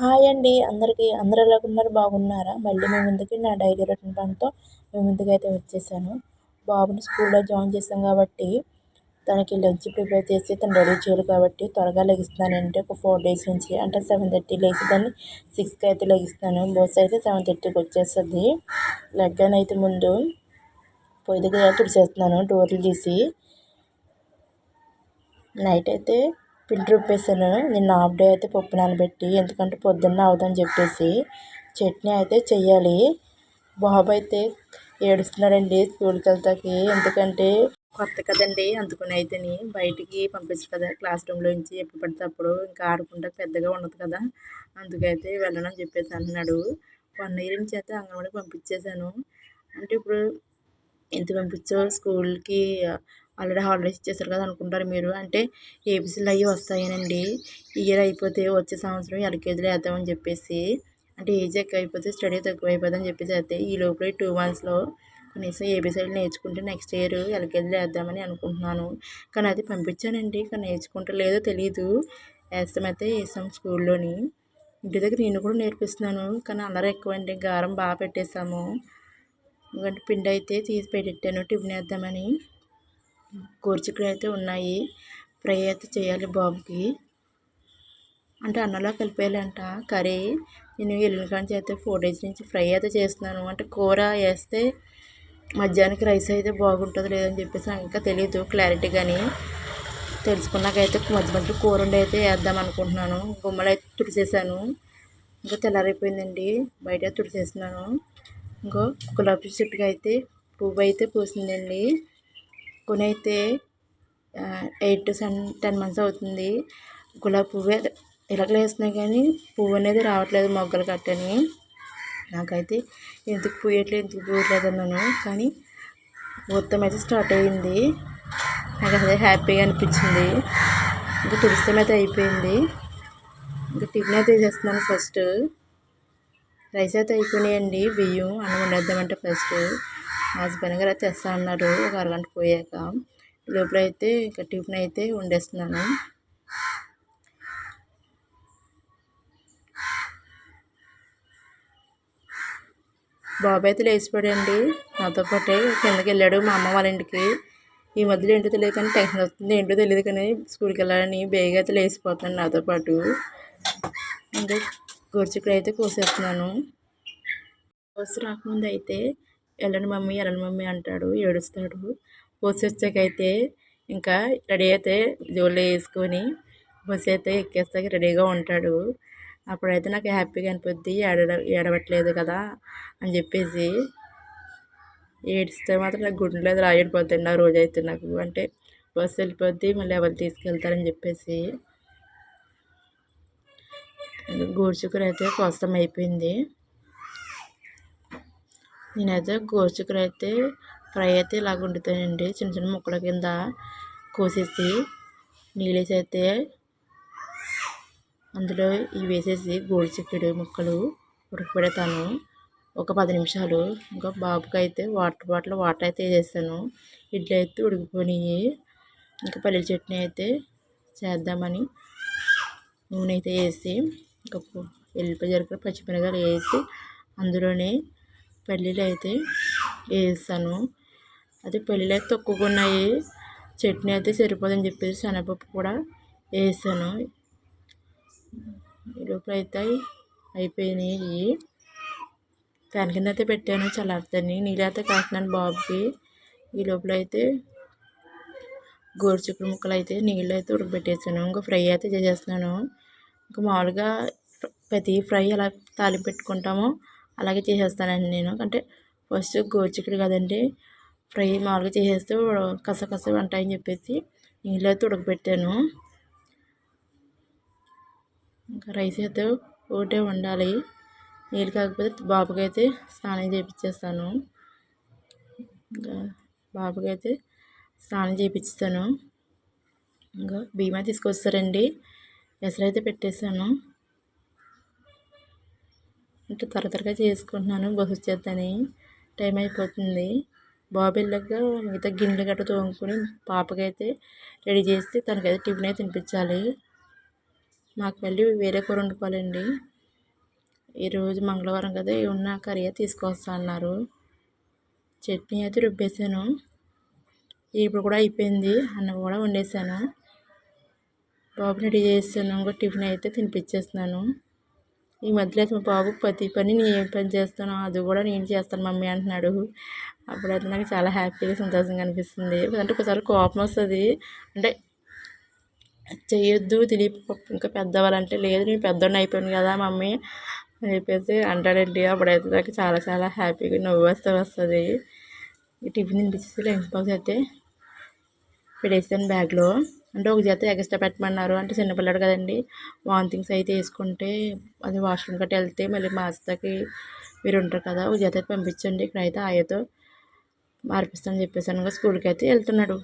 Hi అండి. అందరికీ అందరూ ఎలా ఉన్నారు బాగున్నారా? మళ్ళీ మీ ముందుకి నా డైలీ రొటీన్ పనితో మీ ముందుకు అయితే వచ్చేసాను. బాబుని స్కూల్లో జాయిన్ చేశాం కాబట్టి తనకి లంచ్ ప్రిపేర్ చేసి తను రెడీ చేయాలి కాబట్టి త్వరగా లెగిస్తున్నానంటే ఒక ఫోర్ డేస్ నుంచి అంటే సెవెన్ థర్టీ లేచి దాన్ని సిక్స్కి అయితే లెగిస్తాను బస్ అయితే సెవెన్ థర్టీకి వచ్చేస్తుంది. లెగ్గానైతే ముందు పొయ్యి దగ్గర తుడిచేస్తున్నాను డోర్లు తీసి. నైట్ అయితే పిండి రుబ్బేసాను నిన్న హాఫ్ డే అయితే పప్పు నానబెట్టి ఎందుకంటే పొద్దున్న అవుదని చెప్పేసి చట్నీ అయితే చెయ్యాలి. బాబు అయితే ఏడుస్తున్నాడండి స్కూల్కి వెళ్తాకి ఎందుకంటే కొత్త కదండి అందుకుని అయితేని బయటికి పంపించు కదా క్లాస్ రూమ్లో నుంచి ఎప్పుడు పడితే అప్పుడు. ఇంకా ఆడుకుంటా పెద్దగా ఉండదు కదా అందుకైతే వెళ్ళనని చెప్పేసి అంటున్నాడు వన్ ఇయర్ నుంచి అయితే అంగన్వాడికి పంపించేశాను. అంటే ఇప్పుడు ఎంత పంపించో స్కూల్కి ఆల్రెడీ హాలిడేస్ ఇచ్చేసారు కదా అనుకుంటారు మీరు. అంటే ఏబీసీలు అవి వస్తాయనండి. ఇయర్ అయిపోతే వచ్చే సంవత్సరం ఎల్కేజీలో వేద్దామని చెప్పేసి. అంటే ఏజ్ ఎక్కువ అయిపోతే స్టడీ తక్కువ అయిపోతుందని చెప్పేసి అయితే ఈ లోపల టూ మంత్స్లో కనీసం ఏబీసీలు నేర్చుకుంటే నెక్స్ట్ ఇయర్ ఎల్కేజీలో వేద్దామని అనుకుంటున్నాను. కానీ అది పంపించానండి. కానీ నేర్చుకుంటే లేదో తెలియదు వేస్తామైతే వేసాం స్కూల్లోని. ఇంటి దగ్గర నేను కూడా నేర్పిస్తున్నాను. కానీ అల్లరి ఎక్కువ అండి గారం బాగా పెట్టేశాము. ఎందుకంటే పిండి అయితే తీసి పెట్టాను టిఫిన్ వేద్దామని. గోరుచిక్కుడు అయితే ఉన్నాయి. ఫ్రై అయితే చేయాలి బాబుకి. అంటే అన్నంలో కలిపేయాలంట. కర్రీ నేను వెళ్ళిన కానీ అయితే ఫోర్ డేస్ నుంచి ఫ్రై అయితే చేస్తున్నాను. అంటే కూర వేస్తే మధ్యాహ్నానికి రైస్ అయితే బాగుంటుంది లేదని చెప్పేసి నాకు ఇంకా తెలియదు క్లారిటీ కానీ తెలుసుకున్నాకైతే మధ్య మధ్య కూర ఉండి అయితే వేద్దాం అనుకుంటున్నాను. గుమ్మలు అయితే తుడిసేసాను. ఇంకా తెల్లారైపోయిందండి. బయట తుడిసేస్తున్నాను. ఇంకో గులాబీ చెట్టుకి అయితే పువ్వు అయితే పూసిందండి. కొని అయితే eight to seven ten months అవుతుంది. గులాబీ పువ్వు ఇలాగలే వేస్తున్నాయి కానీ పువ్వు అనేది రావట్లేదు మొగ్గలు కట్టని. నాకైతే ఎందుకు పూయట్లేదు ఎందుకు పూయట్లేదు అన్నాను. కానీ మొత్తం అయితే స్టార్ట్ అయ్యింది నాకు అదే హ్యాపీగా అనిపించింది. ఇంకా తుడిస్తాం అయితే అయిపోయింది. ఇంకా టిఫిన్ అయితే చేస్తున్నాను ఫస్ట్. రైస్ అయితే అయిపోయినాయండి బియ్యం అన్నం వండేద్దామంటే ఫస్ట్. హస్బెండ్ గారు అయితే తెస్తా అన్నారు. ఒక అరగంట పోయాక లోపలైతే ఇంకా టిఫిన్ అయితే వండేస్తున్నాను. బాబు అయితే లేచిపోయాడండి. నాతో పాటే కిందకి వెళ్ళాడు మా అమ్మ వాళ్ళ ఇంటికి. ఈ మధ్యలో ఏంటో తెలియదు కానీ టెన్షన్ వస్తుంది. ఏంటో తెలియదు కానీ స్కూల్కి వెళ్ళాలని బేగా అయితే లేచిపోతున్నాను నాతో పాటు. ఇంకా గోరుచిక్కుడు అయితే కోసేస్తున్నాను. కోసి రాకముందు అయితే వెళ్ళండి మమ్మీ వెళ్ళండి మమ్మీ అంటాడు ఏడుస్తాడు. బస్సు వచ్చాకైతే ఇంకా రెడీ అయితే జోలు వేసుకొని బస్సు అయితే ఎక్కేస్తాక రెడీగా ఉంటాడు. అప్పుడైతే నాకు హ్యాపీగా అనిపిద్ది ఏడ ఏడవట్లేదు కదా అని చెప్పేసి ఏడిస్తే మాత్రం నాకు గుండెలో రాయడిపోతుంది ఆ రోజు అయితే నాకు. అంటే బస్సు వెళ్ళిపోద్ది మళ్ళీ ఎవరు తీసుకెళ్తారని చెప్పేసి గూడ్చుకుని అయితే కోసం అయిపోయింది నేనైతే గోరుచిక్కుడు అయితే ఫ్రై అయితే ఇలాగ వండుతానండి. చిన్న చిన్న ముక్కల కింద కోసేసి నీళ్ళేసి అయితే అందులో ఇవి వేసేసి గోరుచిక్కుడు ముక్కలు ఉడకబెడతాను. ఒక పది నిమిషాలు. ఇంకా బాబుకి అయితే వాటర్ బాటిల్ వాటర్ అయితే వేసేస్తాను. ఇడ్లీ అయితే ఉడికిపోయినాయి ఇంకా పల్లెల చట్నీ అయితే చేద్దామని నూనె అయితే వేసి ఇంకా ఎల్లిపాయ జరిగిన పచ్చిమిరకాయలు వేసి అందులోనే పల్లీలు అయితే వేస్తాను అది పల్లీలు అయితే తక్కువగా ఉన్నాయి. చట్నీ అయితే సరిపోదని చెప్పేసి శనగపప్పు కూడా వేసాను ఈలోపు అయితే అయిపోయినాయి ఫ్యాన్ కింద అయితే పెట్టాను చల్లారుతాను నీళ్ళు అయితే కాస్తున్నాను బాబుకి. ఈ లోపల అయితే గోరుచిక్కుడు ముక్కలు అయితే నీళ్ళు అయితే ఉడకబెట్టేసాను. ఇంకా ఫ్రై అయితే చేసేస్తున్నాను. ఇంకా మామూలుగా ప్రతి ఫ్రై ఎలా తాలింపు పెట్టుకుంటామో అలాగే చేసేస్తానండి నేను. అంటే ఫస్ట్ గోరుచిక్కుడు కదండి ఫ్రై మామూలుగా చేసేస్తే కసకస ఉంటాయని చెప్పేసి నీళ్ళు అయితే ఉడకబెట్టాను ఇంకా రైస్ అయితే ఒకటే వండాలి. నీళ్ళు కాకపోతే బాబుకి అయితే స్నానం చేయించేస్తాను ఇంకా బాబుకి అయితే స్నానం చేయించుతాను ఇంకా బీమా తీసుకొస్తారండి. ఎసరైతే పెట్టేశాను అంటే త్వర త్వరగా చేసుకుంటున్నాను బస్సు వచ్చేద్దని టైం అయిపోతుంది. బాబు మిగతా గిన్నెలు గట్ట తోముకొని పాపకైతే రెడీ చేసి తనకైతే టిఫిన్ అయితే తినిపించాలి. మాకు మళ్ళీ వేరే కూర వండుకోవాలండి. ఈరోజు మంగళవారం కదా ఉన్న కర్రీ తీసుకొస్తా అన్నారు. చట్నీ అయితే రుబ్బేసాను ఇప్పుడు కూడా అయిపోయింది. అన్నం కూడా వండేసాను బాబు రెడీ చేస్తాను ఇంకో టిఫిన్ అయితే తినిపించేస్తున్నాను. ఈ మధ్యలో అయితే మా బాబు ప్రతి పని నేను ఏం పని చేస్తానో అది కూడా నేను చేస్తాను మమ్మీ అంటున్నాడు. అప్పుడైతే నాకు చాలా హ్యాపీగా సంతోషంగా అనిపిస్తుంది. అంటే ఒకసారి కోపం వస్తుంది. అంటే చేయొద్దు దిలీప్ ఇంకా పెద్దవాళ్ళంటే లేదు నేను పెద్దోడిని అయిపోయాను కదా మమ్మీ అని చెప్పేసి అంటాడండి. అప్పుడైతే నాకు చాలా చాలా హ్యాపీగా నవ్వు వస్తే వస్తుంది. ఈ టిఫిన్ తినిపించేసి లంచ్ బాక్స్ అయితే పెట్టేసాను బ్యాగ్లో. అంటే ఒక జత ఎక్స్ట్రా పెట్టమన్నారు. అంటే చిన్నపిల్లడు కదండి. వాంతింగ్స్ అయితే వేసుకుంటే అది వాష్రూమ్ గట్రా వెళ్తే మళ్ళీ మాస్తాకి మీరు ఉంటారు కదా ఒక జత అయితే పంపించండి. ఇక్కడైతే ఆయతో మార్పిస్తానని చెప్పేసాను స్కూల్కి అయితే వెళ్తున్నాడు.